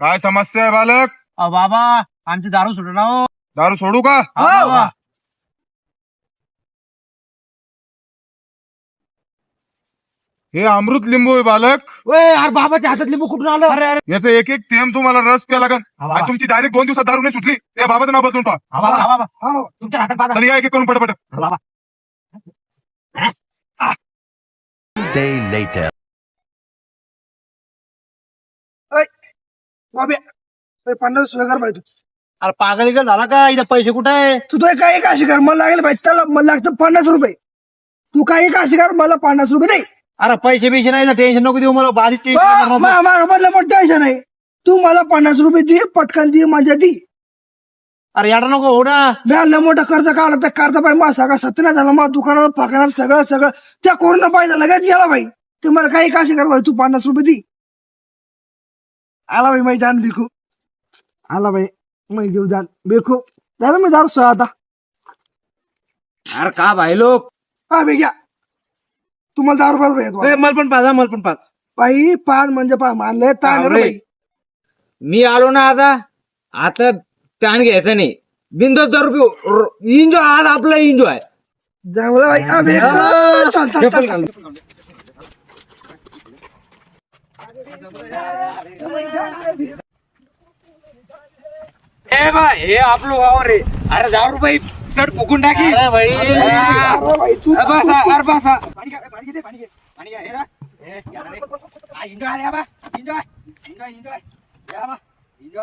काय समस्या आहे बालक? अहो बाबा आमची दारू सुटणार हो. दारू सोडू का? हा, बाबा. हे. अमृत लिंबू आहे बालक. ओय, अरे बाबाच्या हातात लिंबू कुठून आलं अरे अरे. याचं एक एक थेंब तुम्हाला रस प्या लागन. हा, बाबा. आणि तुमची डायरेक्ट दोन दिवसात दारू नाही सुटली. या बाबाचं नाव बदलून टाक हा, बाबा, हा, बाबा. तुमच्या हातात बाबा. तर या एक एक करून पटपट. हा, बाबा. Day later. पन्नास वेगार पाहिजे अरे पागल का झाला का? इथं पैसे कुठे आहे? तू तो काही काशी कर? मला लागेल पाहिजे त्याला मला लागतं पन्नास रुपये. तू काही काशी कर? मला पन्नास रुपये दे. अरे पैसे बिशे नाही टेन्शन नको देऊ मला. टेन्शन मा- मा- पण टेन्शन आहे. तू मला पन्नास रुपये दे पटकन दे माझ्या दी. अरे याडा नको हो ना. व्याला मोठा कर्ज काढला त्या कर्ज पाहिजे मला सगळा सत्य झाला मग दुकानावर पकडणार सगळं सगळं. त्या कोरोना पाहिजे लगेच गेला भाई. ते मला काही काशी कर भाई? तू पन्नास रुपये दी. आला भाई माही जान बिकू आला भाई मी घेऊ जान बिकू झालं मी दारू सहा आता. अरे का भाई लोक? हा बे घ्या. तुम्हाला दारू पाहिजे भाई मला पण पाहा मला पण पाहा. बाई पाच म्हणजे पाच मानले ताण रे. बाई. मी आलो ना आता. आता ताण घ्यायचा नाही. बिंदू रुपये एन्जॉय आज आपला एन्जॉय चांगलं बाई. हा, बे, चाल, चाल, चाल, चाल. ए बा हे आपलं वावर रे अरे दहा रुपये चढ फुकून टाकी अरे भाई अरे बाई तू अरे बसा, अरे बसा. पाणी घ्या, पाणी घे, पाणी घे, पाणी घ्या, हे ना. हे, घ्या रे. रे बा. या बा,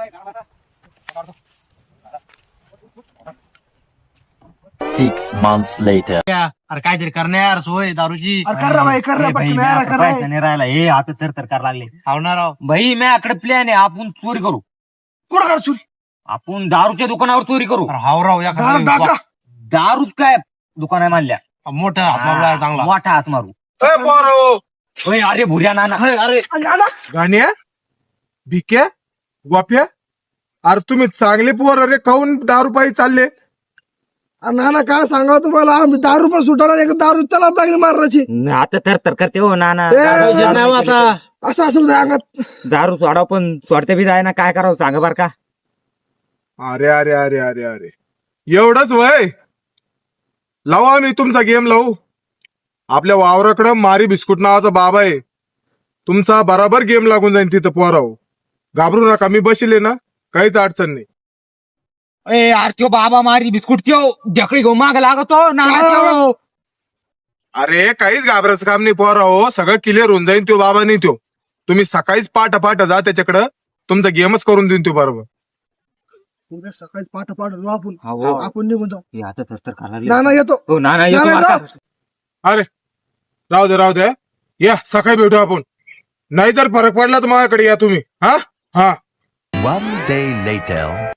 करा बसा. Six months later. अरे काहीतरी करणार सोय दारूची अरे कर रे बाई कर रे पटकन यार, कर रे. नाही राहिला हे आता तर तर करायला लागले आवणार राव भाई माझ्याकडे प्लॅन आहे आपण चोरी करू कुठं कर सुरी आपण दारूच्या दुकानावर चोरी करू. अरे हाव राव या दारू टाका. दारूच काय दुकान आहे मानल्या? मोठा हात चांगला. मोठा हात मारू. ए पोरो. होय अरे भुऱ्या नाना. अरे. गाण्या भिक्या गोप्या अरे तुम्ही चांगले पोर अरे काऊन दारू पायी चालले नाना काय सांगा तुम्हाला? आम्ही दारू पण सुटायला एक दारू त्याला लागली मारण्याची आता तर तर करते हो नाना. ए, दारू- नाही आता. असं असं दारू सोडाव पण सोडते बी जाय ना काय करावं सांगा बर का. अरे अरे अरे अरे अरे. एवढंच वय? लावू आम्ही तुमचा गेम लावू. आपल्या वावराकडं मारी बिस्कुट नावाचा बाबा आहे. तुमचा बराबर गेम लागून जाईल तिथं पोराव. घाबरू नका मी बसले ना? काहीच अडचण नाही. ए अरे त्यो बाबा मारी बिस्कुट त्यो ढकडी घेऊन माग लागतो नाना त्यो. अरे काहीच घाबरायचं काम नाही पोरा हो सगळं क्लिअर होऊन जाईल तो बाबा नाही तो तुम्ही सकाळीच पाठ पाठ जा त्याच्याकडं तुमचा गेमच करून देईन तो बरोबर. उद्या सकाळी पाठ पाठ जाऊ आपण. हो. आपण निघून जाऊ. हे आता तर तर करायला लागले. नाना येतो. हो नाना येतो नाना, आता. जाऊ. अरे राहू दे राहू दे या सकाळी भेटू आपण. नाही जर फरक पडला तर माझ्याकडे या तुम्ही. हा? हा. One day later.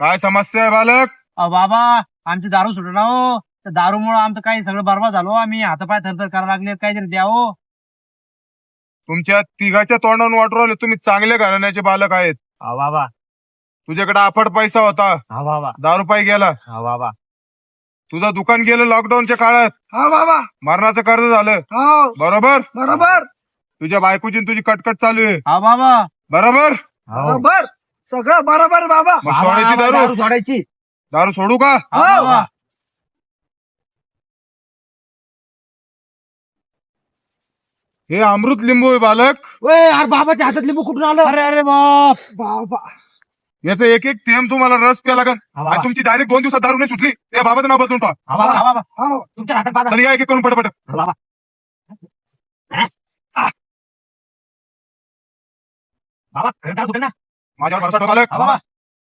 काय समस्या आहे बालक? अहो बाबा आमची दारू सुटणार हो. त्या दारूमुळे आमचं काही सगळं बरबाद झालो आम्ही हातापाय थरथर करायला लागले. काहीतरी द्या हो. तुमच्या तिघाच्या तोंडावरून वाटू राहिले तुम्ही चांगले घराण्याचे बालक आहेत. हा बाबा तुझ्याकडे अफाट पैसा होता. हा बाबा दारू पायी गेला. हा बाबा तुझं दुकान गेलं लॉकडाऊनच्या काळात. हा बाबा मरणाचं कर्ज झालं. हो. बरोबर? बरोबर. तुझ्या बायकोची आणि तुझी कटकट चालू आहे. हा बाबा बरोबर? हो. बरोबर. सगळं बरोबर बाबा. मग सोडायची बाबा, दारू? सोडायची. दारू सोडू का? हा बाबा हे अमृत लिंबू आहे बालक. अरे बाबाच्या हातात लिंबू कुठून आलं अरे अरे बाप. बाबा. याचं एक एक थेंब तुम्हाला रस प्या लागन. हा बाबा. आणि तुमची डायरेक्ट दोन दिवसात दारू नाही सुटली. या बाबाचं नाव बदलून टाक हा बाबा हा बाबा. हा बाबा. तुमच्या हातात बाबा तर या एक एक करून पटपट. हा बाबा. टाकू दे ना? माझ्यावर भरोसा ठेव बालक. हा बाबा.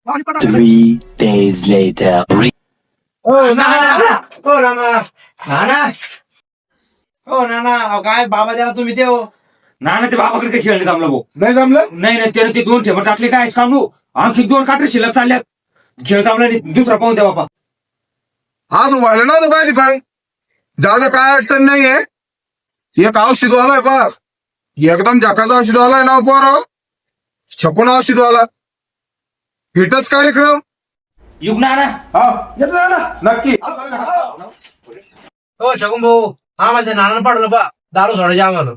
पाणी पटा. Three days later. ओ नाना. ओ नाना. नाना. ओ नाना अहो, काय बाबा द्याला तुम्ही ते हो. नाना ते बाबाकडे काही खेळले जमलं भाऊ? नाही जमलं? नाही नाही त्याने ते दोन ठेवट टाकले काय? काम नो आणखी दोन काटे शिल्लक चालल्यात. खेळ जमला नाही दुसरा पाहून द्या बाबा. आज व्हायला नव्हतं पाहिजे पण जाऊ दे काय अडचण नाहीये. एक औषध आलाय पा एकदम जकाचा औषध आलाय ना पोर. छकून औषध आला. हिटच कार्यक्रम. युग नाना. हा. येतो नक्की. हो छगन भाऊ हा माझ्या नानानं पाडलं बा दारू सोडायची आम्हाला.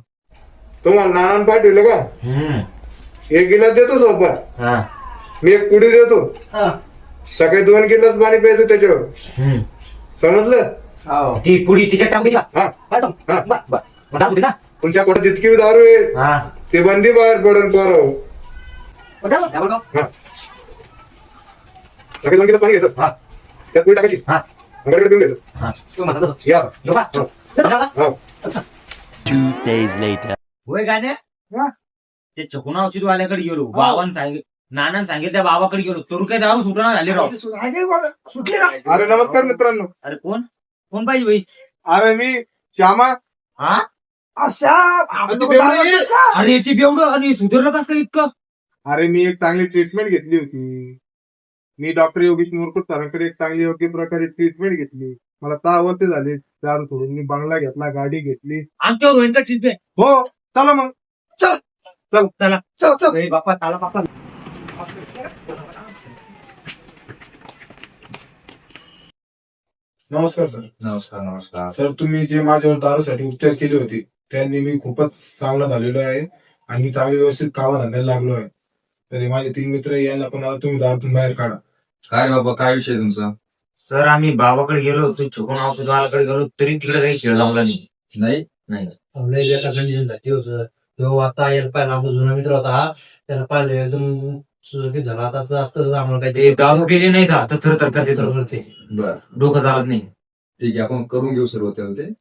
तुम्हाला नानान पाठवलं का? हम्म. एक गिलास देतो सोबत. हा. मी एक पुडी देतो. हा. सकाळी दोन गिलास पाणी प्यायचं त्याच्यावर. हम्म. समजलं? हो. ती पुढी तिच्या हा. हा दे ना? तुमच्या पोटात जितकी दारू आहे हा. ते बंदी बाहेर पडून पोरं. पाठव. या बरं का? हा. सकाळी दोन गिलास पाणी घ्यायचं. हा. त्यात पुडी टाकायची. हा. घराकडे देऊन घ्यायचं. हा. या. हा. Two days later. होय गाण्या? हा? ते चकुना औषधवाल्याकडे गेलो. बाबांनी सांगितलं नानान सांगितलं त्या बाबाकडे गेलो. तरू काय दारू सुटणार झाले राव. आहे का बाबा? सुटली ना? अरे नमस्कार मित्रांनो. अरे कोण? कोण पाहिजे बाई? अरे मी श्यामा. हा? अशा आपण तू बेवडा दारू का? अरे ते बेवडं आणि सुधारलं कस काय इतकं? अरे मी एक चांगली ट्रीटमेंट घेतली होती. मी डॉक्टर योगेश मोरकुट सरांकडे एक चांगली योग्य प्रकारे ट्रीटमेंट घेतली. मला दहा वर्ष झाले. दारू सोडून मी बंगला घेतला गाडी घेतली. आमच्यावर होईल का ट्रीटमेंट हो चला मग. चला. चल. चल. ए, बाप्पा चला बाप्पा. नमस्कार सर. नमस्कार नमस्कार. सर तुम्ही जे माझ्यावर दारूसाठी उपचार केले होते त्यांनी मी खूपच चांगला झालेलो आहे आणि मी चांगली व्यवस्थित कामा धंद्याला लागलो आहे. तर माझे तीन मित्र यांना पण आता तुम्ही दारूतून बाहेर काढा. काय बाबा काय विषय तुमचा? सर आम्ही बाबाकडे गेलो होतो चुकून औषधवाल्याकडे गेलो तरी तिकडे काही खेळ जमला नाही. नाही? नाही लय बेकार कंडिशन झाली होतं तो आता यायला पाहिला आमचा जुना मित्र होता हा त्याला पाहिले एकदम सुरक्षित झाला. आता जास्त आम्हाला ते दारू पिले नाही तर तर तर करते सर करते. बर. डोकं चालत नाही. ठीक आहे आपण करून घेऊ सर्व त्याला ते.